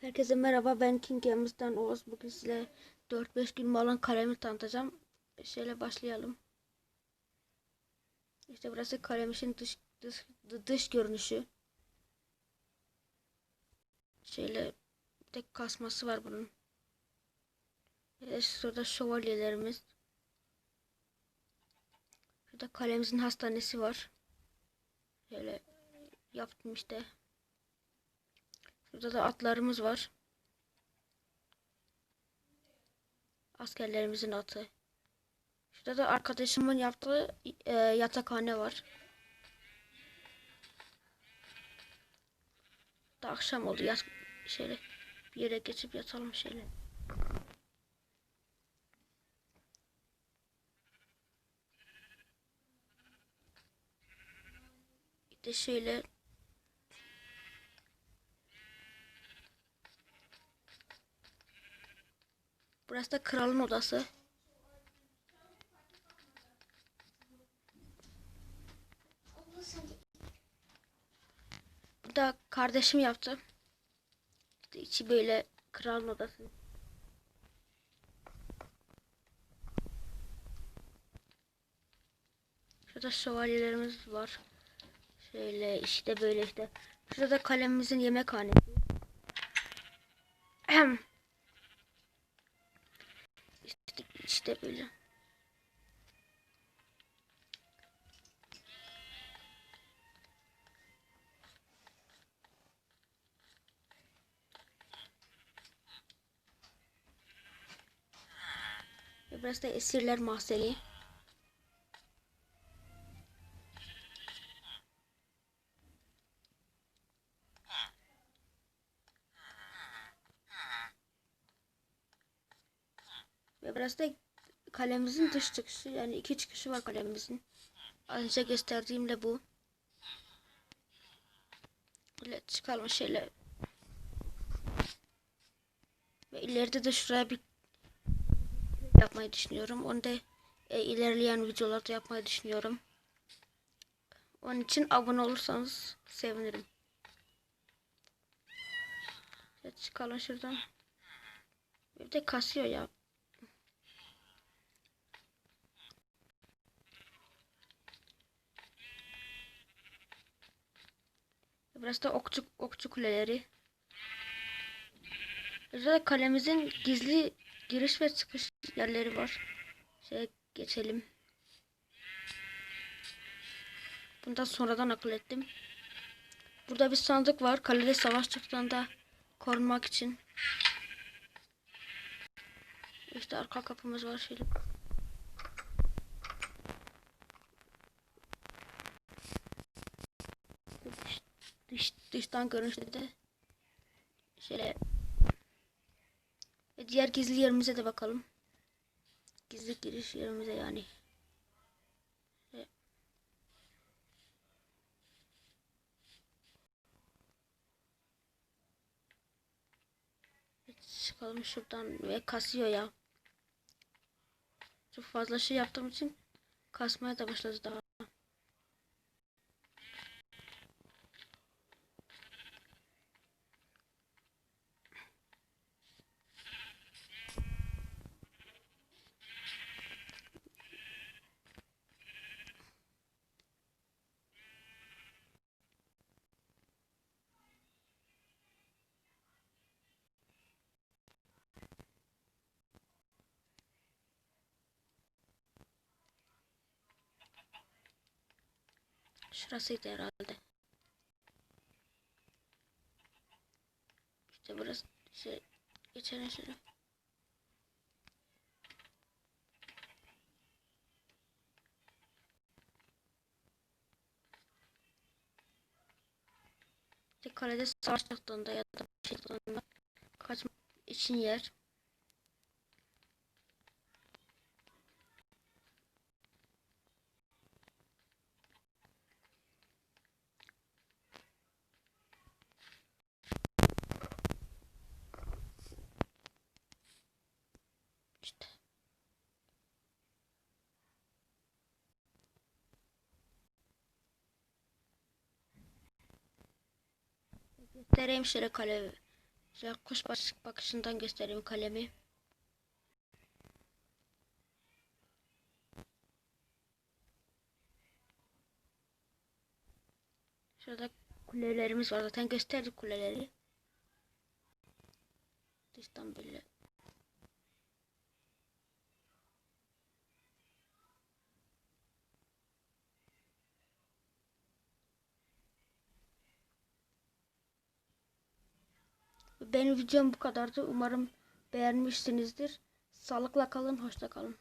Herkese merhaba ben King Games'ten Oğuz. Bugün size 4-5 gün olan kalemi tanıtacağım. Şöyle başlayalım. İşte burası kalemişin dış, dış, dış görünüşü. Şöyle bir tek kasması var bunun. Ve şurada şövalyelerimiz. Şurada kalemizin hastanesi var. Şöyle yaptım işte. Burada da atlarımız var. Askerlerimizin atı. Şurada da arkadaşımın yaptığı e, yatakhane var. Da akşam oldu. Yat şöyle bir yere geçip yatalım şöyle. De şöyle Burası da kralın odası. Bu da kardeşim yaptı. İşte içi böyle kralın odası. Şurada şövalyelerimiz var. Şöyle işte böyle işte. Şurada da kalemimizin yemekhanesi. Ahem. İşte, işte böyle. Ve burası da esirler mahzeni. Burası da kalemimizin dış çıkışı. Yani iki çıkışı var kalemimizin. Az önce gösterdiğimle bu. Böyle çıkalım şöyle. Ve ileride de şuraya bir yapmayı düşünüyorum. Onu da e, ilerleyen videolarda yapmayı düşünüyorum. Onun için abone olursanız sevinirim. Evet, çıkalım şuradan. Bir de kasıyor ya. Burası da okçu, okçu kuleleri. Burada kalemizin gizli giriş ve çıkış yerleri var. Şöyle geçelim. Bundan sonradan akıl ettim. Burada bir sandık var. Kalede savaş çıktığında korunmak için. İşte arka kapımız var şöyle. Dış, dış, dıştan görünüşte de şöyle ve diğer gizli yerimize de bakalım. Gizli giriş yerimize yani. Çıkalım şuradan ve kasıyor ya. Çok fazla şey yaptığım için kasmaya da başladı daha. Şurasıydı herhalde. İşte burası şey geçelim şöyle. İşte kalede savaş çıktığında ya da şey kaçmak için yer. Göstereyim şöyle kale Şöyle kuş bakışından göstereyim kalemi. Şurada kulelerimiz var. Zaten gösterdik kuleleri. Dıştan böyle. Benim videom bu kadardı. Umarım beğenmişsinizdir. Sağlıkla kalın, hoşça kalın.